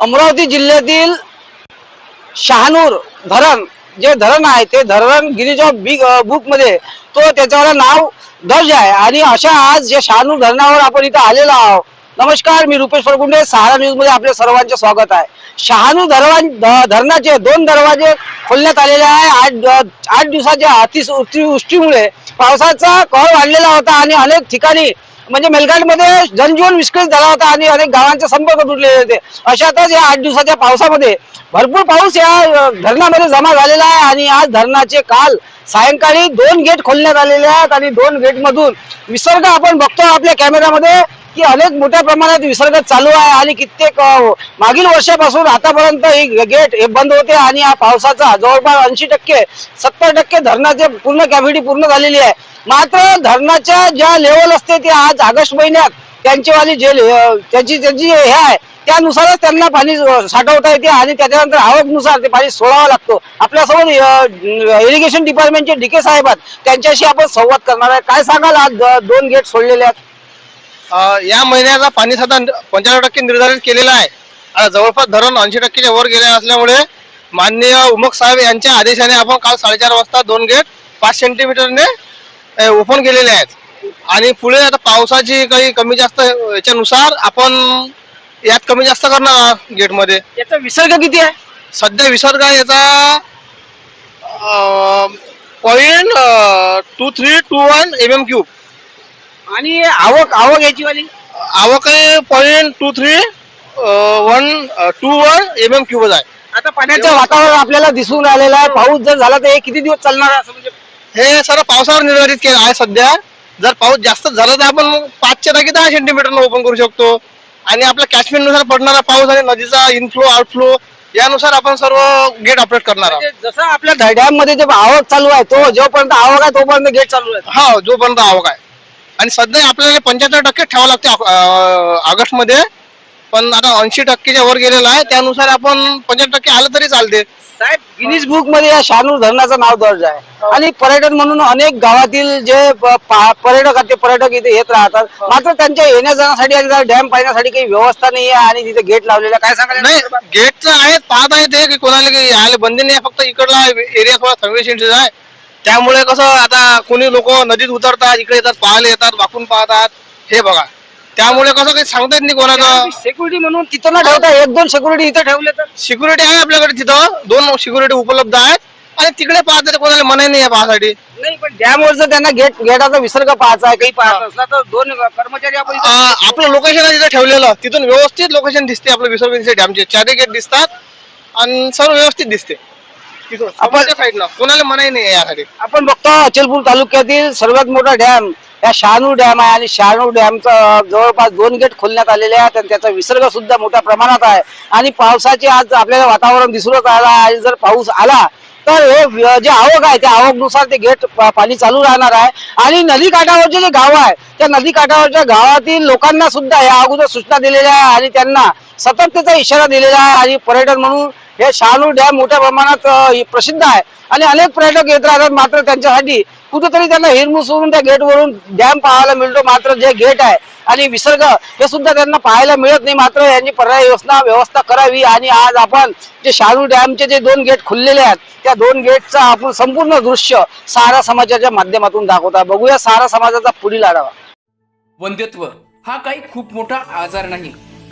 अमरावती जिल्ह्यातील शहानूर धरण जे धरण आहे ते धरण गिरीज ऑफ बिग बुकमध्ये तो त्याच्यावर नाव दर्ज आहे. आणि अशा आज या शहानूर धरणावर आपण इथं आलेलो आहोत नमस्कार मी रुपेश फरगुंडे सहारा न्यूजमध्ये आपले सर्वांचे स्वागत आहे. शहानू धरण धरणाचे दोन दरवाजे खोलण्यात आलेले आहे. आठ आठ दिवसाच्या अतिवृष्टीमुळे पावसाचा कळ वाढलेला होता आणि अनेक ठिकाणी म्हणजे मेलघाटमध्ये जनजीवन विस्कळीत झाला होता आणि अनेक गावांचे संपर्क तुटलेले होते. अशातच या आठ दिवसाच्या पावसामध्ये भरपूर पाऊस या धरणामध्ये जमा झालेला आहे आणि आज धरणाचे काल सायंकाळी दोन गेट खोलण्यात आलेले आहेत आणि दोन गेट मधून विसर्ग आपण बघतो आपल्या कॅमेऱ्यामध्ये. की अनेक मोठ्या प्रमाणात विसर्ग चालू आहे आणि कित्येक मागील वर्षापासून आतापर्यंत ही गेट हे बंद होते आणि या पावसाचा जवळपास ऐंशी टक्के सत्तर टक्के धरणाचे पूर्ण कॅव्हिटी पूर्ण झालेली आहे. मात्र धरणाच्या ज्या लेवल असते ते आज ऑगस्ट महिन्यात त्यांचीवाली जे ले- त्याची त्याची हे आहे त्यानुसारच त्यांना पाणी साठवता येते आणि त्याच्यानंतर आवकनुसार ते पाणी सोडावं लागतो. आपल्यासोबत इरिगेशन डिपार्टमेंटचे डीके साहेब आहेत त्यांच्याशी आपण संवाद करणार आहे. काय सांगाल आज दोन गेट सोडलेले आहेत? या महिन्याचा पाणी साठा पंच्याण्णव टक्के निर्धारित केलेला आहे. आता जवळपास धरण ऐंशी टक्केच्या वर गेले असल्यामुळे माननीय उमक साहेब यांच्या आदेशाने आपण काल साडेचार वाजता दोन गेट पाच सेंटीमीटरने ओपन केलेले आहेत. आणि पुढे आता पावसाची काही कमी जास्त याच्यानुसार आपण यात कमी जास्त करणार आहोत गेटमध्ये. याचा विसर्ग किती आहे? सध्या विसर्ग आहे याचा point two three two one M M cube आणि आवक आवक याची वाली आवक आहे point two three one two one M M क्यूबच आहे. आता पाण्याचं वातावरण आपल्याला दिसून राहिलेलं आहे. पाऊस जर झाला तर हे किती दिवस चालणार आहे असं म्हणजे? हे सर्व पावसावर निर्धारित केलं आहे सध्या. जर पाऊस जास्त झाला तर आपण पाचच्या जागी दहा सेंटीमीटर ओपन करू शकतो. आणि आपल्या कॅचमेंटनुसार पडणारा पाऊस आणि नदीचा इनफ्लो आउटफ्लो यानुसार आपण सर्व गेट ऑपरेट करणार आहोत. म्हणजे जसं आपल्या डॅममध्ये जे आवक चालू आहे तो जोपर्यंत आवक आहे तोपर्यंत गेट चालू आहे. हा जोपर्यंत आवक आहे. आणि सध्या आपल्याला पंच्याहत्तर टक्के ठेवावं लागते ऑगस्टमध्ये पण आता ऐंशी टक्केच्या वर गेलेला आहे त्यानुसार आपण पंच्याहत्तर टक्के आलं तरी चालते. साहेब गिनीज बुकमध्ये या शहानूर धरणाचं नाव दर्ज आहे. आणि पर्यटन म्हणून अनेक गावातील जे पर्यटक आहेत ते पर्यटक इथे येत राहतात. मात्र त्यांच्या येण्या जाण्यासाठी आणि डॅम पाहण्यासाठी काही व्यवस्था नाही आहे आणि तिथे गेट लावलेला. काय सांगाल नाही गेटचं आहे पाहत आहे ते कोणाला काही यायला बंदी नाही फक्त इकडला एरिया थोडा संवेदनशील आहे. त्यामुळे कसं आता कोणी लोक नदीत उतरतात इकडे येतात पाहायला येतात वाकून पाहतात हे बघा. त्यामुळे कसं काही सांगता येत नाही कोणाचं. सिक्युरिटी म्हणून तिथं ना ठेवता एक दोन सिक्युरिटी इथे ठेवले तर. सिक्युरिटी आहे आपल्याकडे तिथं दोन सिक्युरिटी उपलब्ध आहेत. आणि तिकडे पाहतात कोणाला मनाई नाही आहे पाहासाठी. नाही पण वर जर त्यांना गेट गेटाचा विसर्ग पाहायचा आहे काही पाहायचा असला तर दोन कर्मचारी आपण इथे- आ, आपलं लोकेशन आहे तिथे ठेवलेलं. तिथून व्यवस्थित लोकेशन दिसते आपलं विसर्ग दिसते डॅमचे चारही गेट दिसतात आणि सर्व व्यवस्थित दिसते. साईडला कोणाला मनाई नाही यासाठी. आपण बघतो अचलपूर तालुक्यातील सर्वात मोठा डॅम या शहानूर डॅम आहे आणि शहानूर डॅमचा जवळपास दोन गेट खोलण्यात आलेले आहेत आणि त्याचा विसर्ग सुद्धा मोठ्या प्रमाणात आहे. आणि पावसाचे आज आपल्याला वातावरण दिसूनच आला आणि जर पाऊस आला तर हे जे आवक आहे त्या आवकनुसार ते गेट पाणी चालू राहणार आहे. आणि नदी काठावरचे जे गाव आहे त्या नदी काठावरच्या गावातील लोकांना सुद्धा या अगोदर सूचना दिलेल्या आहे आणि त्यांना सतर्कतेचा इशारा दिलेला आहे. आणि पर्यटन म्हणून हे शहानूर डॅम मोठ्या प्रमाणात प्रसिद्ध आहे. आणि अनेक पर्यटक येत राहतात मात्र त्यांच्यासाठी. कुठेतरी त्यांना हिरमुस होऊन त्या गेटवरून डॅम पाहायला मिळतो मात्र जे गेट आहे आणि विसर्ग हे सुद्धा त्यांना पाहायला मिळत नाही. मात्र यांनी पर्याय योजना व्यवस्था करावी. आणि आज आपण जे शहानूर डॅमचे जे दोन गेट खुललेले आहेत त्या दोन गेटचा आपण संपूर्ण दृश्य सारा समाजाच्या माध्यमातून दाखवता बघूया सारा समाजाचा पुढील आढावा. वंध्यत्व हा काही खूप मोठा आजार नाही.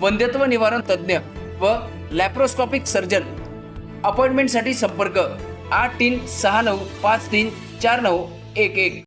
वंध्यत्व निवारण तज्ज्ञ व लॅप्रोस्कॉपिक सर्जन. अपॉइंटमेंटसाठी संपर्क आठ तीन सहा नऊ पाच तीन चार नऊ एक एक.